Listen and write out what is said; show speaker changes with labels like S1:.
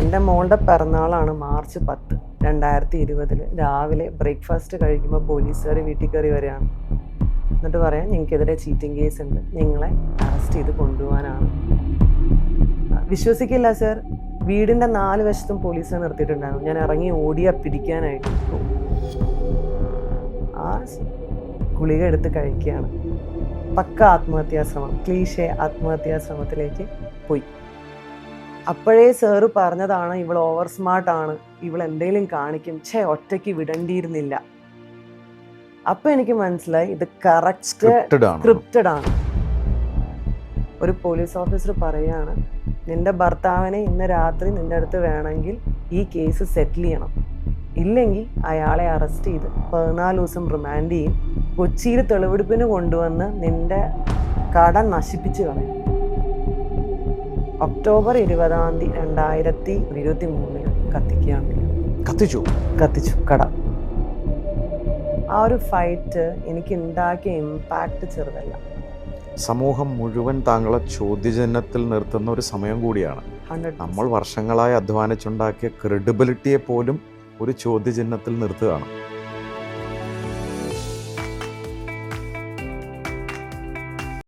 S1: എന്റെ മോളുടെ പിറന്നാളാണ് മാർച്ച് പത്ത് രണ്ടായിരത്തി ഇരുപതിൽ രാവിലെ ബ്രേക്ക്ഫാസ്റ്റ് കഴിക്കുമ്പോൾ പോലീസുകാർ വീട്ടിൽ കയറി വരികയാണ്. എന്നിട്ട് പറയാം നിങ്ങൾക്കെതിരെ ചീറ്റിംഗ് കേസ് ഉണ്ട് നിങ്ങളെ അറസ്റ്റ് ചെയ്ത് കൊണ്ടുപോകാനാണ്. വിശ്വസിക്കില്ല സർ. വീടിന്റെ നാല് വശത്തും പോലീസിനെ നിർത്തിയിട്ടുണ്ടായിരുന്നു. ഞാൻ ഇറങ്ങി ഓടിയ പിടിക്കാനായിട്ട് ആ ഗുളിക എടുത്ത് കഴിക്കുകയാണ്. പക്ക ആത്മഹത്യാശ്രമം ക്ലീശേ ആത്മഹത്യാശ്രമത്തിലേക്ക് പോയി. അപ്പോഴേ സാറ് പറഞ്ഞതാണ് ഇവൾ ഓവർ സ്മാർട്ട് ആണ്. ഇവൾ എന്തെങ്കിലും കാണിക്കും. ഛേ ഒറ്റയ്ക്ക് വിടണ്ടിയിരുന്നില്ല. അപ്പൊ എനിക്ക് മനസ്സിലായി ഇത് കറക്റ്റ്
S2: സ്ക്രിപ്റ്റഡ് ആണ്?
S1: ഒരു പോലീസ് ഓഫീസർ പറയാണ് നിന്റെ ഭർത്താവിനെ ഇന്ന് രാത്രി നിന്റെ അടുത്ത് വേണമെങ്കിൽ ഈ കേസ് സെറ്റിൽ ചെയ്യണം. ഇല്ലെങ്കിൽ അയാളെ അറസ്റ്റ് ചെയ്ത് പതിനാല് ദിവസം റിമാൻഡ് ചെയ്യും. കൊച്ചിയിൽ തെളിവെടുപ്പിന് കൊണ്ടുവന്ന് നിന്റെ കട നശിപ്പിച്ചു കളയും. ഒക്ടോബർ ഇരുപതാം തീയതി രണ്ടായിരത്തി ഇരുപത്തി മൂന്നിൽ കത്തിക്കുകയാണ്.
S2: കത്തിച്ചു?
S1: കത്തിച്ചു. കട. ആ ഒരു ഫൈറ്റ് എനിക്ക് ഉണ്ടാക്കിയ ഇമ്പാക്റ്റ് ചെറുതല്ല.
S2: സമൂഹം മുഴുവൻ താങ്കളെ ചോദ്യചിഹ്നത്തിൽ നിർത്തുന്ന ഒരു സമയം കൂടിയാണ്. നമ്മൾ വർഷങ്ങളായി അധ്വാനിച്ചുണ്ടാക്കിയ ക്രെഡിബിലിറ്റിയെ പോലും ഒരു ചോദ്യചിഹ്നത്തിൽ നിർത്തുകയാണ്.